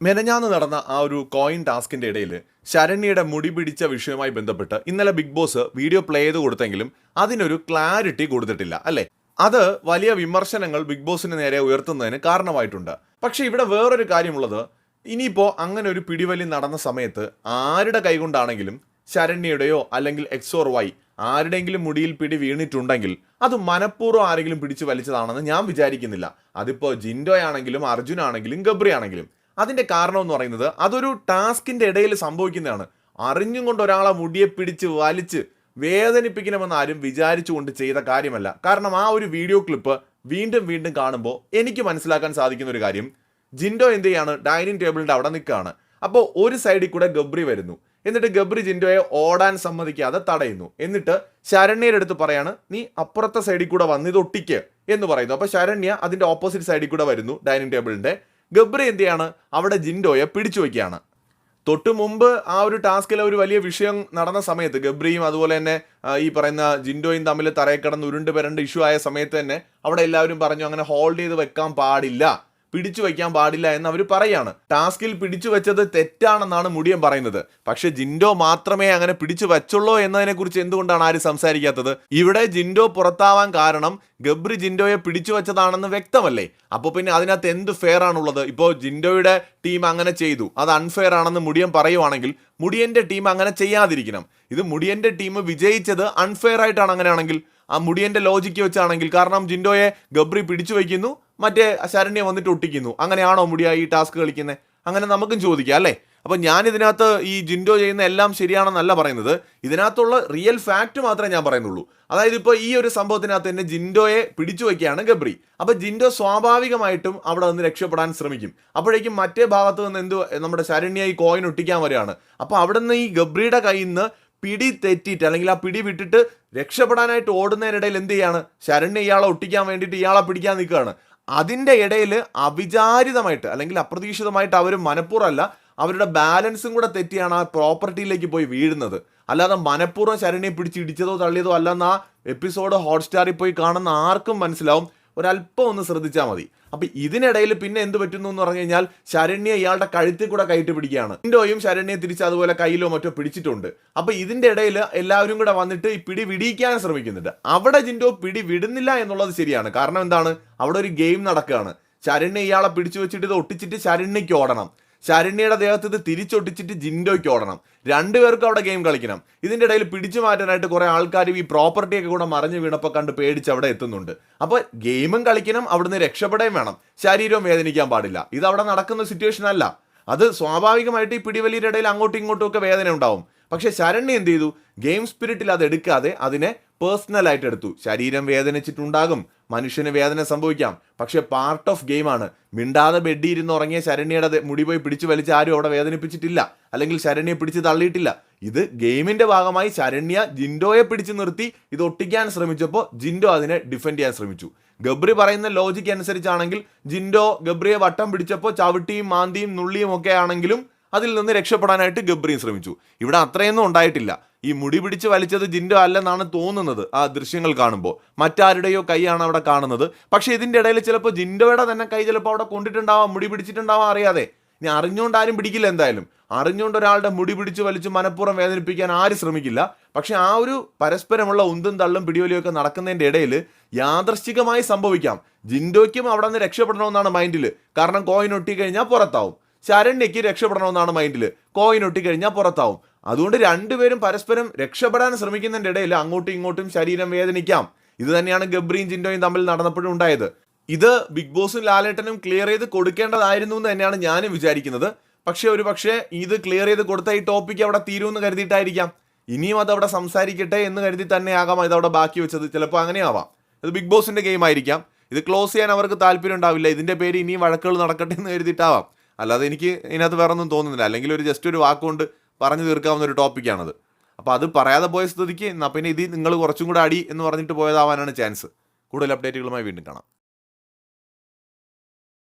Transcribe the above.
മെനഞ്ഞാന്ന് നടന്ന ആ ഒരു കോയിൻ ടാസ്കിന്റെ ഇടയിൽ ശരണ്യയുടെ മുടി പിടിച്ച വിഷയവുമായി ബന്ധപ്പെട്ട് ഇന്നലെ ബിഗ് ബോസ് വീഡിയോ പ്ലേ ചെയ്ത് കൊടുത്തെങ്കിലും അതിനൊരു ക്ലാരിറ്റി കൊടുത്തിട്ടില്ല അല്ലേ? അത് വലിയ വിമർശനങ്ങൾ ബിഗ് ബോസിന് നേരെ ഉയർത്തുന്നതിന് കാരണമായിട്ടുണ്ട്. പക്ഷെ ഇവിടെ വേറൊരു കാര്യമുള്ളത് ഇനിയിപ്പോൾ അങ്ങനെ ഒരു പിടിവലി നടന്ന സമയത്ത് ആരുടെ കൈകൊണ്ടാണെങ്കിലും ശരണ്യയുടെയോ അല്ലെങ്കിൽ എക്സോർ വൈ ആരുടെയെങ്കിലും മുടിയിൽ പിടി വീണിട്ടുണ്ടെങ്കിൽ അത് മനഃപൂർവം ആരെങ്കിലും പിടിച്ചു വലിച്ചതാണെന്ന് ഞാൻ വിചാരിക്കുന്നില്ല. അതിപ്പോൾ ജിൻഡോ ആണെങ്കിലും അർജുൻ ആണെങ്കിലും ഗബ്രി ആണെങ്കിലും അതിന്റെ കാരണം എന്ന് പറയുന്നത് അതൊരു ടാസ്കിന്റെ ഇടയിൽ സംഭവിക്കുന്നതാണ്. അറിഞ്ഞും കൊണ്ട് ഒരാളെ മുടിയെ പിടിച്ച് വലിച്ച് വേദനിപ്പിക്കണമെന്ന് ആരും വിചാരിച്ചുകൊണ്ട് ചെയ്ത കാര്യമല്ല. കാരണം ആ ഒരു വീഡിയോ ക്ലിപ്പ് വീണ്ടും വീണ്ടും കാണുമ്പോൾ എനിക്ക് മനസ്സിലാക്കാൻ സാധിക്കുന്ന ഒരു കാര്യം ജിൻഡോ എന്ത് ചെയ്യാണ്? ഡൈനിങ് ടേബിളിന്റെ അവിടെ നിൽക്കുകയാണ്. അപ്പോൾ ഒരു സൈഡിൽ കൂടെ ഗബ്രി വരുന്നു. എന്നിട്ട് ഗബ്രി ജിൻഡോയെ ഓടാൻ സമ്മതിക്കാതെ തടയുന്നു. എന്നിട്ട് ശരണ്യയുടെ അടുത്ത് പറയാണ് നീ അപ്പുറത്തെ സൈഡിൽ കൂടെ വന്ന് ഇത് ഒട്ടിക്ക് എന്ന് പറയുന്നു. അപ്പോൾ ശരണ്യ അതിന്റെ ഓപ്പോസിറ്റ് സൈഡിൽ കൂടെ വരുന്നു ഡൈനിങ് ടേബിളിന്റെ. ഗബ്രി എന്ത് ചെയ്യാണ് അവിടെ ജിൻഡോയെ പിടിച്ചു വയ്ക്കുകയാണ്. തൊട്ടു മുമ്പ് ആ ഒരു ടാസ്കിലെ ഒരു വലിയ വിഷയം നടന്ന സമയത്ത് ഗബ്രിയും അതുപോലെ തന്നെ ഈ പറയുന്ന ജിൻഡോയും തമ്മിൽ തറയിൽ കിടന്ന് ഉരുണ്ട് പെരണ്ട് ഇഷ്യൂ ആയ സമയത്ത് തന്നെ അവിടെ എല്ലാവരും പറഞ്ഞു അങ്ങനെ ഹോൾഡ് ചെയ്ത് വെക്കാൻ പാടില്ല. പിടിച്ചു വയ്ക്കാൻ പാടില്ല എന്ന് അവർ പറയാണ്. ടാസ്കിൽ പിടിച്ചു വെച്ചത് തെറ്റാണെന്നാണ് മുടിയൻ പറയുന്നത്. പക്ഷെ ജിൻഡോ മാത്രമേ അങ്ങനെ പിടിച്ചു വച്ചുള്ളൂ എന്നതിനെ കുറിച്ച് എന്തുകൊണ്ടാണ് ആരും സംസാരിക്കാത്തത്? ഇവിടെ ജിൻഡോ പുറത്താവാൻ കാരണം ഗബ്രി ജിൻഡോയെ പിടിച്ചു വെച്ചതാണെന്ന് വ്യക്തമല്ലേ? അപ്പോൾ പിന്നെ അതിനകത്ത് എന്ത് ഫെയർ ആണുള്ളത്? ഇപ്പോൾ ജിൻഡോയുടെ ടീം അങ്ങനെ ചെയ്തു. അത് അൺഫെയർ ആണെന്ന് മുടിയൻ പറയുവാണെങ്കിൽ മുടിയന്റെ ടീം അങ്ങനെ ചെയ്യാതിരിക്കണം. ഇത് മുടിയന്റെ ടീം വിജയിച്ചത് അൺഫെയർ ആയിട്ടാണ് അങ്ങനെയാണെങ്കിൽ. ആ മുടിയന്റെ ലോജിക്ക് വെച്ചാണെങ്കിൽ കാരണം ജിൻഡോയെ ഗബ്രി പിടിച്ചു വയ്ക്കുന്നു. മറ്റേ ശരണ്യ വന്നിട്ട് ഒട്ടിക്കുന്നു. അങ്ങനെയാണോ മുടിയ ഈ ടാസ്ക് കളിക്കുന്നത് അങ്ങനെ നമുക്കും ചോദിക്കാം അല്ലേ? അപ്പം ഞാൻ ഇതിനകത്ത് ഈ ജിൻഡോ ചെയ്യുന്ന എല്ലാം ശരിയാണെന്നല്ല പറയുന്നത്. ഇതിനകത്തുള്ള റിയൽ ഫാക്റ്റ് മാത്രമേ ഞാൻ പറയുന്നുള്ളൂ. അതായത് ഇപ്പോൾ ഈ ഒരു സംഭവത്തിനകത്ത് തന്നെ ജിൻഡോയെ പിടിച്ചു വയ്ക്കുകയാണ് ഗബ്രി. അപ്പോൾ ജിൻഡോ സ്വാഭാവികമായിട്ടും അവിടെ നിന്ന് രക്ഷപ്പെടാൻ ശ്രമിക്കും. അപ്പോഴേക്കും മറ്റേ ഭാഗത്ത് നിന്ന് എന്ത് നമ്മുടെ ശരണ്യ ഈ കോയിൻ ഒട്ടിക്കാൻ വരികയാണ്. അപ്പോൾ അവിടെ നിന്ന് ഈ ഗബ്രിയുടെ കയ്യിൽ നിന്ന് പിടി തെറ്റിയിട്ട് അല്ലെങ്കിൽ ആ പിടി വിട്ടിട്ട് രക്ഷപ്പെടാനായിട്ട് ഓടുന്നതിനിടയിൽ എന്ത് ചെയ്യാണ്? ശരണ്യ ഇയാളെ ഒട്ടിക്കാൻ വേണ്ടിയിട്ട് ഇയാളെ പിടിക്കാൻ നിൽക്കുകയാണ്. അതിന്റെ ഇടയിൽ അവിചാരിതമായിട്ട് അല്ലെങ്കിൽ അപ്രതീക്ഷിതമായിട്ട് അവർ മനഃപൂർവമല്ല അവരുടെ ബാലൻസും കൂടെ തെറ്റിയാണ് ആ പ്രോപ്പർട്ടിയിലേക്ക് പോയി വീഴുന്നത്. അല്ലാതെ മനഃപൂർവം ശരണിയെ പിടിച്ച് ഇടിച്ചതോ തള്ളിയതോ അല്ലെന്ന് ആ എപ്പിസോഡ് ഹോട്ട്സ്റ്റാറിൽ പോയി കാണുന്ന ആർക്കും മനസ്സിലാവും. ഒരല്പം ഒന്ന് ശ്രദ്ധിച്ചാൽ മതി. അപ്പൊ ഇതിനിടയിൽ പിന്നെ എന്ത് പറ്റുന്നു എന്ന് പറഞ്ഞു കഴിഞ്ഞാൽ ശരണ്യ ഇയാളുടെ കഴുത്തിൽ കൂടെ കയറ്റി പിടിക്കുകയാണ്. ഇൻഡോയും ശരണ്യെ തിരിച്ച് അതുപോലെ കയ്യിലോ മറ്റോ പിടിച്ചിട്ടുണ്ട്. അപ്പൊ ഇതിന്റെ ഇടയിൽ എല്ലാവരും കൂടെ വന്നിട്ട് ഈ പിടി വിടിയിക്കാൻ ശ്രമിക്കുന്നുണ്ട്. അവിടെ ജിൻഡോ പിടി വിടുന്നില്ല എന്നുള്ളത് ശരിയാണ്. കാരണം എന്താണ്? അവിടെ ഒരു ഗെയിം നടക്കുകയാണ്. ശരണ്യ ഇയാളെ പിടിച്ചു വെച്ചിട്ട് ഇത് ഒട്ടിച്ചിട്ട് ശരണ്യയ്ക്ക് ഓടണം. ശരണ്യയുടെ ദേഹത്ത് ഇത് തിരിച്ചൊട്ടിച്ചിട്ട് ജിൻഡോയ്ക്ക് ഓടണം. രണ്ടുപേർക്കും അവിടെ ഗെയിം കളിക്കണം. ഇതിന്റെ ഇടയിൽ പിടിച്ചു മാറ്റാനായിട്ട് കുറേ ആൾക്കാർ ഈ പ്രോപ്പർട്ടിയൊക്കെ കൂടെ മറിഞ്ഞു വീണപ്പോൾ കണ്ട് പേടിച്ച് അവിടെ എത്തുന്നുണ്ട്. അപ്പോൾ ഗെയിമും കളിക്കണം അവിടുന്ന് രക്ഷപ്പെടുകയും വേണം. ശരീരവും വേദനിക്കാൻ പാടില്ല. ഇത് അവിടെ നടക്കുന്ന സിറ്റുവേഷൻ അല്ല. അത് സ്വാഭാവികമായിട്ട് ഈ പിടിവലിയുടെ ഇടയിൽ അങ്ങോട്ടും ഇങ്ങോട്ടും ഒക്കെ വേദന ഉണ്ടാവും. പക്ഷേ ശരണ്യ എന്ത് ചെയ്തു? ഗെയിം സ്പിരിറ്റിൽ അത് എടുക്കാതെ അതിനെ പേഴ്സണലായിട്ട് എടുത്തു. ശരീരം വേദനിച്ചിട്ടുണ്ടാകും. മനുഷ്യന് വേദന സംഭവിക്കാം. പക്ഷെ പാർട്ട് ഓഫ് ഗെയിമാണ് മിണ്ടാതെ ബെഡിൽ ഇരുന്ന് ഉറങ്ങിയ ശരണ്യയുടെ മുടി പോയി പിടിച്ചു വലിച്ച് ആരും അവിടെ വേദനിപ്പിച്ചിട്ടില്ല. അല്ലെങ്കിൽ ശരണ്യെ പിടിച്ച് തള്ളിയിട്ടില്ല. ഇത് ഗെയിമിന്റെ ഭാഗമായി ശരണ്യ ജിൻഡോയെ പിടിച്ചു നിർത്തി ഇത് ഒട്ടിക്കാൻ ശ്രമിച്ചപ്പോൾ ജിൻഡോ അതിനെ ഡിഫെൻഡ് ചെയ്യാൻ ശ്രമിച്ചു. ഗബ്രി പറയുന്ന ലോജിക്ക് അനുസരിച്ചാണെങ്കിൽ ജിൻഡോ ഗബ്രിയെ വട്ടം പിടിച്ചപ്പോൾ ചവിട്ടിയും മാന്തിയും നുള്ളിയും ഒക്കെ ആണെങ്കിലും അതിൽ നിന്ന് രക്ഷപ്പെടാനായിട്ട് ഗബ്രിയും ശ്രമിച്ചു. ഇവിടെ അത്രയൊന്നും ഉണ്ടായിട്ടില്ല. ഈ മുടി പിടിച്ച് വലിച്ചത് ജിൻഡോ അല്ലെന്നാണ് തോന്നുന്നത് ആ ദൃശ്യങ്ങൾ കാണുമ്പോൾ. മറ്റാരുടെയോ കൈയാണ് അവിടെ കാണുന്നത്. പക്ഷേ ഇതിന്റെ ഇടയിൽ ചിലപ്പോൾ ജിൻഡോയുടെ തന്നെ കൈ ചിലപ്പോൾ അവിടെ കൊണ്ടിട്ടുണ്ടാവാം മുടി പിടിച്ചിട്ടുണ്ടാവാം അറിയാതെ. ഇനി അറിഞ്ഞുകൊണ്ട് ആരും പിടിക്കില്ല എന്തായാലും. അറിഞ്ഞുകൊണ്ട് ഒരാളുടെ മുടി പിടിച്ച് വലിച്ച് മനഃപൂർവം വേദനിപ്പിക്കാൻ ആരും ശ്രമിക്കില്ല. പക്ഷെ ആ ഒരു പരസ്പരമുള്ള ഉന്തും തള്ളും പിടിവലിയും ഒക്കെ നടക്കുന്നതിന്റെ ഇടയിൽ യാദർശികമായി സംഭവിക്കാം. ജിൻഡോയ്ക്കും അവിടെ നിന്ന് രക്ഷപ്പെടണമെന്നാണ് മൈൻഡിൽ കാരണം കോയിൻ ഒട്ടി കഴിഞ്ഞാൽ പുറത്താവും. ശരണ്യയ്ക്ക് രക്ഷപ്പെടണമെന്നാണ് മൈൻഡിൽ. കോയിൻ ഒട്ടി കഴിഞ്ഞാൽ പുറത്താവും. അതുകൊണ്ട് രണ്ടുപേരും പരസ്പരം രക്ഷപ്പെടാൻ ശ്രമിക്കുന്നതിന്റെ ഇടയിൽ അങ്ങോട്ടും ഇങ്ങോട്ടും ശരീരം വേദനിക്കാം. ഇത് തന്നെയാണ് ഗബ്രിയും ജിൻഡോയും തമ്മിൽ നടന്നപ്പോഴും ഉണ്ടായത്. ഇത് ബിഗ് ബോസും ലാലേട്ടനും ക്ലിയർ ചെയ്ത് കൊടുക്കേണ്ടതായിരുന്നു എന്ന് തന്നെയാണ് ഞാനും വിചാരിക്കുന്നത്. പക്ഷേ ഒരു പക്ഷേ ഇത് ക്ലിയർ ചെയ്ത് കൊടുത്ത ഈ ടോപ്പിക്ക് അവിടെ തീരുമെന്ന് കരുതിയിട്ടായിരിക്കാം. ഇനിയും അത് അവിടെ സംസാരിക്കട്ടെ എന്ന് കരുതി തന്നെ ആകാം ഇത് അവിടെ ബാക്കി വെച്ചത്. ചിലപ്പോൾ അങ്ങനെ ആവാം. ഇത് ബിഗ് ബോസിന്റെ ഗെയിം ആയിരിക്കാം. ഇത് ക്ലോസ് ചെയ്യാൻ അവർക്ക് താല്പര്യം ഉണ്ടാവില്ല. ഇതിന്റെ പേര് ഇനിയും വഴക്കുകൾ നടക്കട്ടെ എന്ന് കരുതിയിട്ടാവാം. അല്ലാതെ എനിക്ക് ഇതിനകത്ത് വേറെ ഒന്നും തോന്നുന്നില്ല. അല്ലെങ്കിൽ ഒരു ജസ്റ്റ് ഒരു വാക്കുകൊണ്ട് പറഞ്ഞു തീർക്കാവുന്ന ഒരു ടോപ്പിക്കാണത് അപ്പോൾ അത് പറയാതെ പോയ സ്ഥിതിക്ക് എന്നാൽ പിന്നെ ഇത് നിങ്ങൾ കുറച്ചും കൂടെ അടി എന്ന് പറഞ്ഞിട്ട് പോയതാവാനാണ് ചാൻസ് കൂടുതൽ അപ്ഡേറ്റുകളുമായി വീണ്ടും കാണാം.